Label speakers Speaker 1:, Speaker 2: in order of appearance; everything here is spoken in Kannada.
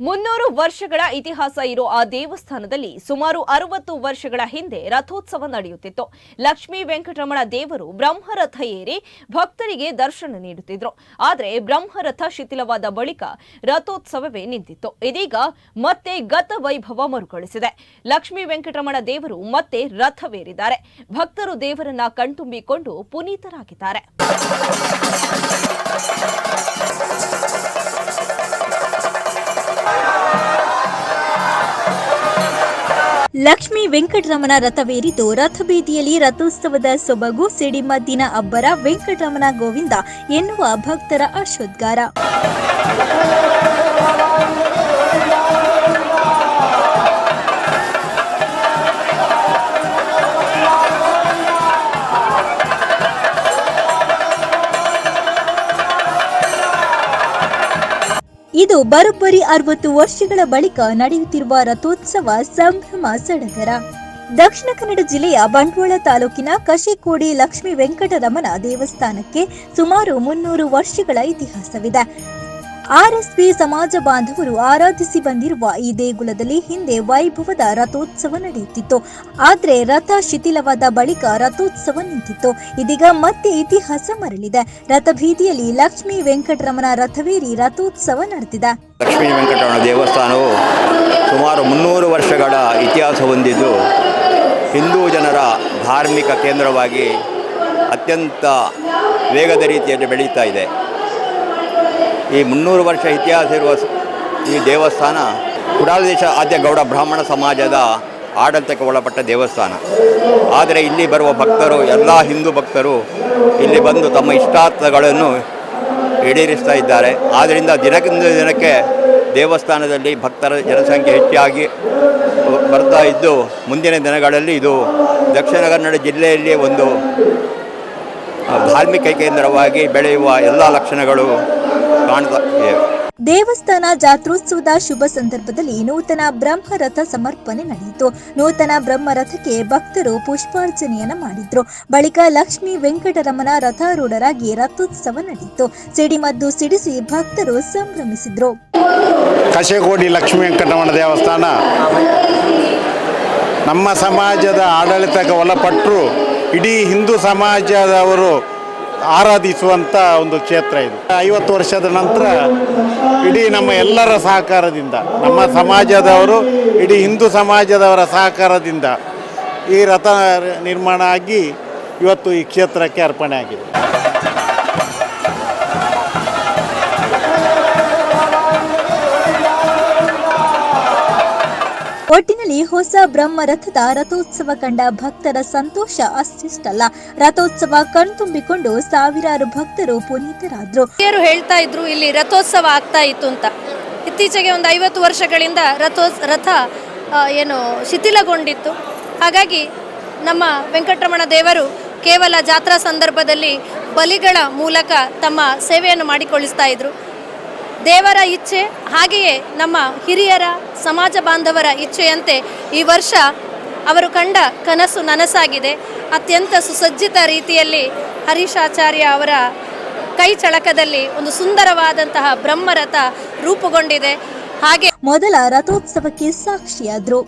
Speaker 1: ಮುನ್ನೂರು ವರ್ಷಗಳ ಇತಿಹಾಸ ಇರೋ ಆ ದೇವಸ್ಥಾನದಲ್ಲಿ ಸುಮಾರು ಅರವತ್ತು ವರ್ಷಗಳ ಹಿಂದೆ ರಥೋತ್ಸವ ನಡೆಯುತ್ತಿತ್ತು. ಲಕ್ಷ್ಮೀ ವೆಂಕಟರಮಣ ದೇವರು ಬ್ರಹ್ಮರಥ ಏರಿ ಭಕ್ತರಿಗೆ ದರ್ಶನ ನೀಡುತ್ತಿದ್ರು. ಆದರೆ ಬ್ರಹ್ಮರಥ ಶಿಥಿಲವಾದ ಬಳಿಕ ರಥೋತ್ಸವವೇ ನಿಂತಿತ್ತು. ಇದೀಗ ಮತ್ತೆ ಗತ ವೈಭವ ಮರುಕಳಿಸಿದೆ. ಲಕ್ಷ್ಮೀ ವೆಂಕಟರಮಣ ದೇವರು ಮತ್ತೆ ರಥವೇರಿದ್ದಾರೆ. ಭಕ್ತರು ದೇವರನ್ನ ಕಣ್ತುಂಬಿಕೊಂಡು ಪುನೀತರಾಗಿದ್ದಾರೆ.
Speaker 2: ಲಕ್ಷ್ಮೀ ವೆಂಕಟರಮಣ ರಥವೇರಿದ್ದು ರಥಬೀದಿಯಲ್ಲಿ ರಥೋತ್ಸವದ ಸೊಬಗು ಸಿಡಿಮದ್ದಿನ ಅಬ್ಬರ ವೆಂಕಟರಮಣ ಗೋವಿಂದ ಎನ್ನುವ ಭಕ್ತರ ಆಶೋದ್ಗಾರ ಇದು ಬರೋಬ್ಬರಿ ಅರವತ್ತು ವರ್ಷಗಳ ಬಳಿಕ ನಡೆಯುತ್ತಿರುವ ರಥೋತ್ಸವ ಸಂಭ್ರಮ ಸಡಗರ. ದಕ್ಷಿಣ ಕನ್ನಡ ಜಿಲ್ಲೆಯ ಬಂಟ್ವಾಳ ತಾಲೂಕಿನ ಕಶಿಕೋಡಿ ಲಕ್ಷ್ಮೀ ವೆಂಕಟರಮಣ ದೇವಸ್ಥಾನಕ್ಕೆ ಸುಮಾರು ಮುನ್ನೂರು ವರ್ಷಗಳ ಇತಿಹಾಸವಿದೆ. ಆರ್ಎಸ್ಪಿ ಸಮಾಜ ಬಾಂಧವರು ಆರಾಧಿಸಿ ಬಂದಿರುವ ಈ ದೇಗುಲದಲ್ಲಿ ಹಿಂದೆ ವೈಭವದ ರಥೋತ್ಸವ ನಡೆಯುತ್ತಿತ್ತು. ಆದರೆ ರಥ ಶಿಥಿಲವಾದ ಬಳಿಕ ರಥೋತ್ಸವ ನಿಂತಿತ್ತು. ಇದೀಗ ಮತ್ತೆ ಇತಿಹಾಸ ಮರಳಿದೆ. ರಥಬೀದಿಯಲ್ಲಿ ಲಕ್ಷ್ಮೀ ವೆಂಕಟರಮಣ ರಥವೇರಿ ರಥೋತ್ಸವ ನಡೆದಿದೆ.
Speaker 3: ಲಕ್ಷ್ಮೀ ವೆಂಕಟರಮಣ ದೇವಸ್ಥಾನವು ಸುಮಾರು ಮುನ್ನೂರು ವರ್ಷಗಳ ಇತಿಹಾಸ ಹೊಂದಿದ್ದು ಹಿಂದೂ ಜನರ ಧಾರ್ಮಿಕ ಕೇಂದ್ರವಾಗಿ ಅತ್ಯಂತ ವೇಗದ ರೀತಿಯಲ್ಲಿ ಬೆಳೀತಾ ಇದೆ. ಈ ಮುನ್ನೂರು ವರ್ಷ ಇತಿಹಾಸ ಇರುವ ಈ ದೇವಸ್ಥಾನ ಕುಡಾಲದೇಶ ಆದ್ಯ ಗೌಡ ಬ್ರಾಹ್ಮಣ ಸಮಾಜದ ಆಡಳಿತಕ್ಕೆ ಒಳಪಟ್ಟ ದೇವಸ್ಥಾನ. ಆದರೆ ಇಲ್ಲಿ ಬರುವ ಭಕ್ತರು, ಎಲ್ಲ ಹಿಂದೂ ಭಕ್ತರು ಇಲ್ಲಿ ಬಂದು ತಮ್ಮ ಇಷ್ಟಾರ್ಥಗಳನ್ನು ಈಡೇರಿಸ್ತಾ ಇದ್ದಾರೆ. ಆದ್ದರಿಂದ ದಿನಕ್ಕಿಂತ ದಿನಕ್ಕೆ ದೇವಸ್ಥಾನದಲ್ಲಿ ಭಕ್ತರ ಜನಸಂಖ್ಯೆ ಹೆಚ್ಚಾಗಿ ಬರ್ತಾ ಇದ್ದು, ಮುಂದಿನ ದಿನಗಳಲ್ಲಿ ಇದು ದಕ್ಷಿಣ ಕನ್ನಡ ಜಿಲ್ಲೆಯಲ್ಲಿ ಒಂದು ಧಾರ್ಮಿಕ ಕೇಂದ್ರವಾಗಿ ಬೆಳೆಯುವ ಎಲ್ಲ ಲಕ್ಷಣಗಳು ಕಾಣ್ತಾ
Speaker 2: ದೇವಸ್ಥಾನ ಜಾತ್ರೋತ್ಸವದ ಶುಭ ಸಂದರ್ಭದಲ್ಲಿ ನೂತನ ಬ್ರಹ್ಮರಥ ಸಮರ್ಪಣೆ ನಡೆಯಿತು. ನೂತನ ಬ್ರಹ್ಮರಥಕ್ಕೆ ಭಕ್ತರು ಪುಷ್ಪಾರ್ಚನೆಯನ್ನ ಮಾಡಿದ್ರು. ಬಳಿಕ ಲಕ್ಷ್ಮೀ ವೆಂಕಟರಮಣ ರಥಾರೂಢರಾಗಿ ರಥೋತ್ಸವ ನಡೆಯಿತು. ಸಿಡಿಮದ್ದು ಸಿಡಿಸಿ ಭಕ್ತರು ಸಂಭ್ರಮಿಸಿದ್ರು.
Speaker 4: ಕಶೇಗೋಡಿ ಲಕ್ಷ್ಮೀ ವೆಂಕಟರಮಣ ದೇವಸ್ಥಾನ. ನಮ್ಮ ಸಮಾಜದ ಆಡಳಿತಕ್ಕೆ ಒಳಪಟ್ಟರು ಇಡೀ ಹಿಂದೂ ಸಮಾಜದವರು ಆರಾಧಿಸುವಂಥ ಒಂದು ಕ್ಷೇತ್ರ ಇದು. ಐವತ್ತು ವರ್ಷದ ನಂತರ ಇಡೀ ನಮ್ಮ ಎಲ್ಲರ ಸಹಕಾರದಿಂದ, ನಮ್ಮ ಸಮಾಜದವರು, ಇಡೀ ಹಿಂದೂ ಸಮಾಜದವರ ಸಹಕಾರದಿಂದ ಈ ರಥ ನಿರ್ಮಾಣ ಆಗಿ ಇವತ್ತು ಈ ಕ್ಷೇತ್ರಕ್ಕೆ ಅರ್ಪಣೆ ಆಗಿದೆ.
Speaker 2: ಒಟ್ಟಿನಲ್ಲಿ ಹೊಸ ಬ್ರಹ್ಮರಥದ ರಥೋತ್ಸವ ಕಂಡ ಭಕ್ತರ ಸಂತೋಷ ಅಷ್ಟಿಷ್ಟಲ್ಲ. ರಥೋತ್ಸವ ಕಣ್ತುಂಬಿಕೊಂಡು ಸಾವಿರಾರು ಭಕ್ತರು ಪುನೀತರಾದ್ರು.
Speaker 5: ಹಿರಿಯರು ಹೇಳ್ತಾ ಇದ್ರು, ಇಲ್ಲಿ ರಥೋತ್ಸವ ಆಗ್ತಾ ಇತ್ತು ಅಂತ. ಇತ್ತೀಚೆಗೆ ಒಂದು ಐವತ್ತು ವರ್ಷಗಳಿಂದ ರಥೋತ್ಸ ರಥ ಏನು ಶಿಥಿಲಗೊಂಡಿತ್ತು. ಹಾಗಾಗಿ ನಮ್ಮ ವೆಂಕಟರಮಣ ದೇವರು ಕೇವಲ ಜಾತ್ರಾ ಸಂದರ್ಭದಲ್ಲಿ ಬಲಿಗಳ ಮೂಲಕ ತಮ್ಮ ಸೇವೆಯನ್ನು ಮಾಡಿಕೊಳ್ಳಿಸ್ತಾ ಇದ್ರು. ದೇವರ ಇಚ್ಛೆ, ಹಾಗೆಯೇ ನಮ್ಮ ಹಿರಿಯರ ಸಮಾಜ ಬಾಂಧವರ ಇಚ್ಛೆಯಂತೆ ಈ ವರ್ಷ ಅವರು ಕಂಡ ಕನಸು ನನಸಾಗಿದೆ. ಅತ್ಯಂತ ಸುಸಜ್ಜಿತ ರೀತಿಯಲ್ಲಿ ಹರೀಶಾಚಾರ್ಯ ಅವರ ಕೈ ಚಳಕದಲ್ಲಿ ಒಂದು ಸುಂದರವಾದಂತಹ ಬ್ರಹ್ಮರಥ ರೂಪುಗೊಂಡಿದೆ. ಹಾಗೆ
Speaker 2: ಮೊದಲ ರಥೋತ್ಸವಕ್ಕೆ ಸಾಕ್ಷಿಯಾದ್ರು.